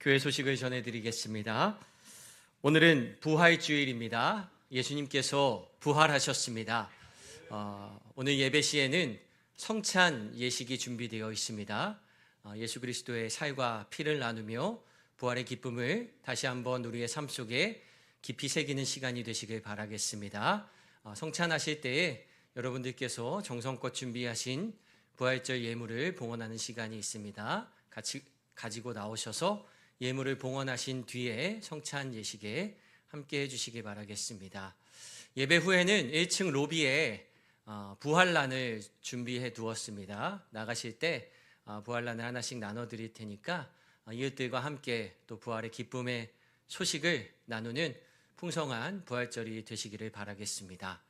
교회 소식을 전해드리겠습니다. 오늘은 부활 주일입니다. 예수님께서 부활하셨습니다. 어, 오늘 예배 시에는 성찬 예식이 준비되어 있습니다. 어, 예수 그리스도의 살과 피를 나누며 부활의 기쁨을 다시 한번 우리의 삶 속에 깊이 새기는 시간이 되시길 바라겠습니다. 어, 성찬하실 때에 여러분들께서 정성껏 준비하신 부활절 예물을 봉헌하는 시간이 있습니다. 같이 가지고 나오셔서 예물을 봉헌하신 뒤에 성찬 예식에 함께 해주시기 바라겠습니다. 예배 후에는 1층 로비에 어, 부활란을 준비해 두었습니다. 나가실 때 어, 부활란을 하나씩 나눠 드릴 테니까 어, 이웃들과 함께 또 부활의 기쁨의 소식을 나누는 풍성한 부활절이 되시기를 바라겠습니다.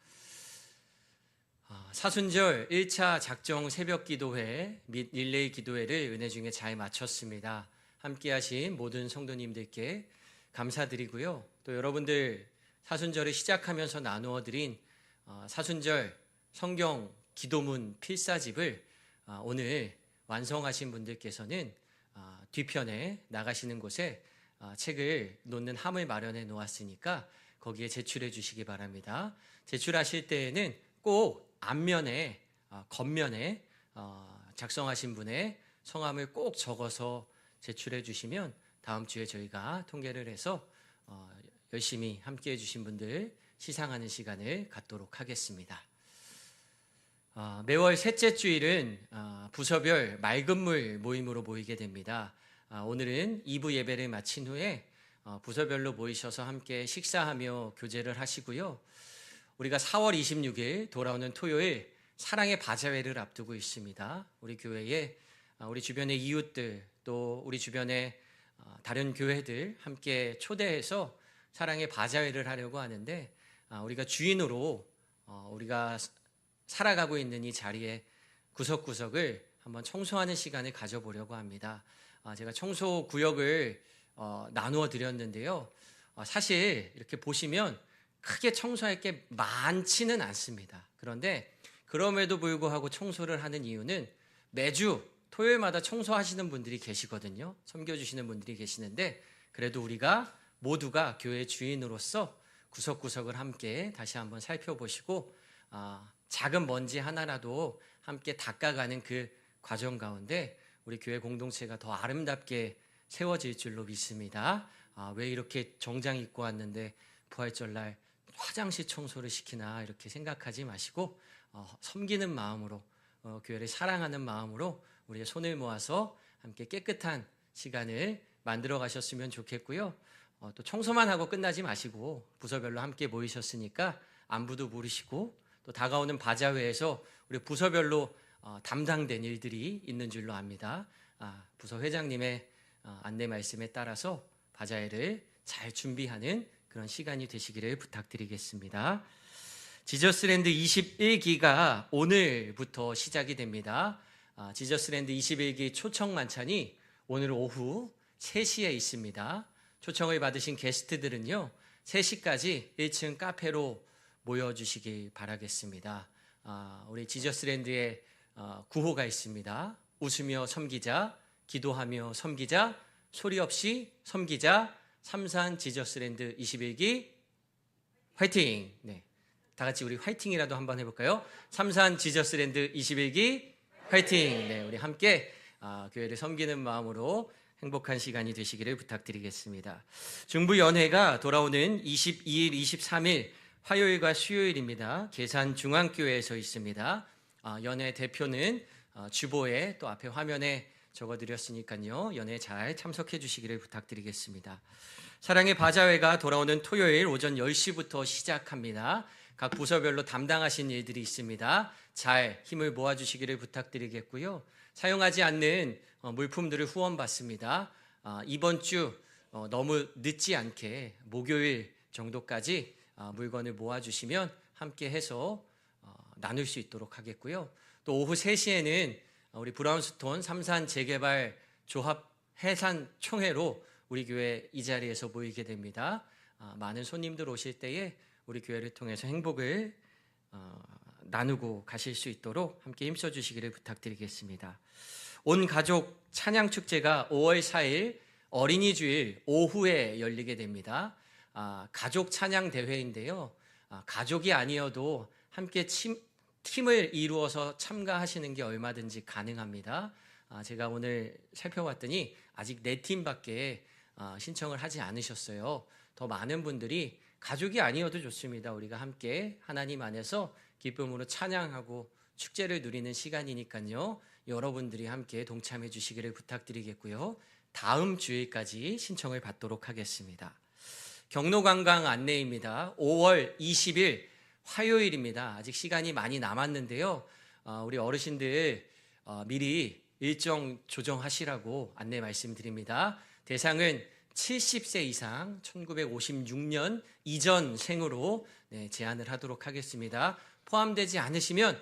어, 사순절 1차 작정 새벽 기도회 및 릴레이 기도회를 은혜 중에 잘 마쳤습니다. 함께 하신 모든 성도님들께 감사드리고요. 또 여러분들 사순절을 시작하면서 나누어 드린 어, 사순절 성경 기도문 필사집을 어, 오늘 완성하신 분들께서는 어, 뒤편에 나가시는 곳에 어, 책을 놓는 함을 마련해 놓았으니까 거기에 제출해 주시기 바랍니다. 제출하실 때에는 꼭 앞면에 어, 겉면에 어, 작성하신 분의 성함을 꼭 적어서 제출해 주시면 다음 주에 저희가 통계를 해서 어, 열심히 함께 해주신 분들 시상하는 시간을 갖도록 하겠습니다. 어, 매월 셋째 주일은 어, 부서별 맑은 물 모임으로 모이게 됩니다. 아, 오늘은 2부 예배를 마친 후에 어, 부서별로 모이셔서 함께 식사하며 교제를 하시고요. 우리가 4월 26일 돌아오는 토요일 사랑의 바자회를 앞두고 있습니다. 우리 교회에 아, 우리 주변의 이웃들 또 우리 주변의 어, 다른 교회들 함께 초대해서 사랑의 바자회를 하려고 하는데 아, 우리가 주인으로 어, 우리가 살아가고 있는 이 자리에 구석구석을 한번 청소하는 시간을 가져보려고 합니다. 아, 제가 청소 구역을 어, 나누어 드렸는데요. 어, 사실 이렇게 보시면 크게 청소할 게 많지는 않습니다. 그런데 그럼에도 불구하고 청소를 하는 이유는 매주 토요일마다 청소하시는 분들이 계시거든요. 섬겨주시는 분들이 계시는데 그래도 우리가 모두가 교회 주인으로서 구석구석을 함께 다시 한번 살펴보시고 아, 작은 먼지 하나라도 함께 닦아가는 그 과정 가운데 우리 교회 공동체가 더 아름답게 세워질 줄로 믿습니다. 아, 왜 이렇게 정장 입고 왔는데 부활절 날 화장실 청소를 시키나 이렇게 생각하지 마시고 어, 섬기는 마음으로 어, 교회를 사랑하는 마음으로 우리의 손을 모아서 함께 깨끗한 시간을 만들어 가셨으면 좋겠고요. 어, 또 청소만 하고 끝나지 마시고 부서별로 함께 모이셨으니까 안부도 물으시고 또 다가오는 바자회에서 우리 부서별로 어, 담당된 일들이 있는 줄로 압니다. 아, 부서 회장님의 어, 안내 말씀에 따라서 바자회를 잘 준비하는 그런 시간이 되시기를 부탁드리겠습니다. 지저스랜드 21기가 오늘부터 시작이 됩니다. 아, 지저스랜드 21기 초청 만찬이 오늘 오후 3시에 있습니다. 초청을 받으신 게스트들은요, 3시까지 1층 카페로 모여주시기 바라겠습니다. 아, 우리 지저스랜드에 어, 구호가 있습니다. 웃으며 섬기자, 기도하며 섬기자, 소리 없이 섬기자, 삼산 지저스랜드 21기 화이팅! 네. 다 같이 우리 화이팅이라도 한번 해볼까요? 삼산 지저스랜드 21기 화이팅! 네, 우리 함께 아, 교회를 섬기는 마음으로 행복한 시간이 되시기를 부탁드리겠습니다. 중부연회가 돌아오는 22일, 23일 화요일과 수요일입니다. 계산 중앙교회에서 있습니다. 아, 연회 대표는 어, 주보에 또 앞에 화면에 적어드렸으니까요. 연회 잘 참석해 주시기를 부탁드리겠습니다. 사랑의 바자회가 돌아오는 토요일 오전 10시부터 시작합니다. 각 부서별로 담당하신 일들이 있습니다. 잘 힘을 모아주시기를 부탁드리겠고요. 사용하지 않는 어, 물품들을 후원받습니다. 아, 이번 주 어, 너무 늦지 않게 목요일 정도까지 아, 물건을 모아주시면 함께 해서 어, 나눌 수 있도록 하겠고요. 또 오후 3시에는 우리 브라운스톤 삼산 재개발 조합 해산 총회로 우리 교회 이 자리에서 모이게 됩니다. 아, 많은 손님들 오실 때에 우리 교회를 통해서 행복을 어, 나누고 가실 수 있도록 함께 힘써 주시기를 부탁드리겠습니다. 온 가족 찬양 축제가 5월 4일 어린이 주일 오후에 열리게 됩니다. 아, 가족 찬양 대회인데요. 아, 가족이 아니어도 함께 침- 팀을 이루어서 참가하시는 게 얼마든지 가능합니다. 아, 제가 오늘 살펴봤더니 아직 네 팀밖에 아, 신청을 하지 않으셨어요. 더 많은 분들이 가족이 아니어도 좋습니다. 우리가 함께 하나님 안에서 기쁨으로 찬양하고 축제를 누리는 시간이니까요. 여러분들이 함께 동참해 주시기를 부탁드리겠고요. 다음 주일까지 신청을 받도록 하겠습니다. 경로관광 안내입니다. 5월 20일 화요일입니다. 아직 시간이 많이 남았는데요. 어, 우리 어르신들 어, 미리 일정 조정하시라고 안내 말씀드립니다. 대상은 70세 이상 1956년 이전 생으로 네, 제한을 하도록 하겠습니다. 포함되지 않으시면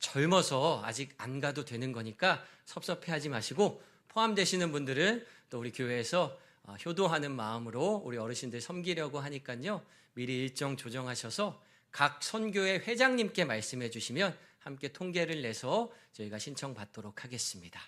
젊어서 아직 안 가도 되는 거니까 섭섭해하지 마시고 포함되시는 분들은 또 우리 교회에서 어, 효도하는 마음으로 우리 어르신들 섬기려고 하니까요. 미리 일정 조정하셔서 각 선교회 회장님께 말씀해 주시면 함께 통계를 내서 저희가 신청 받도록 하겠습니다.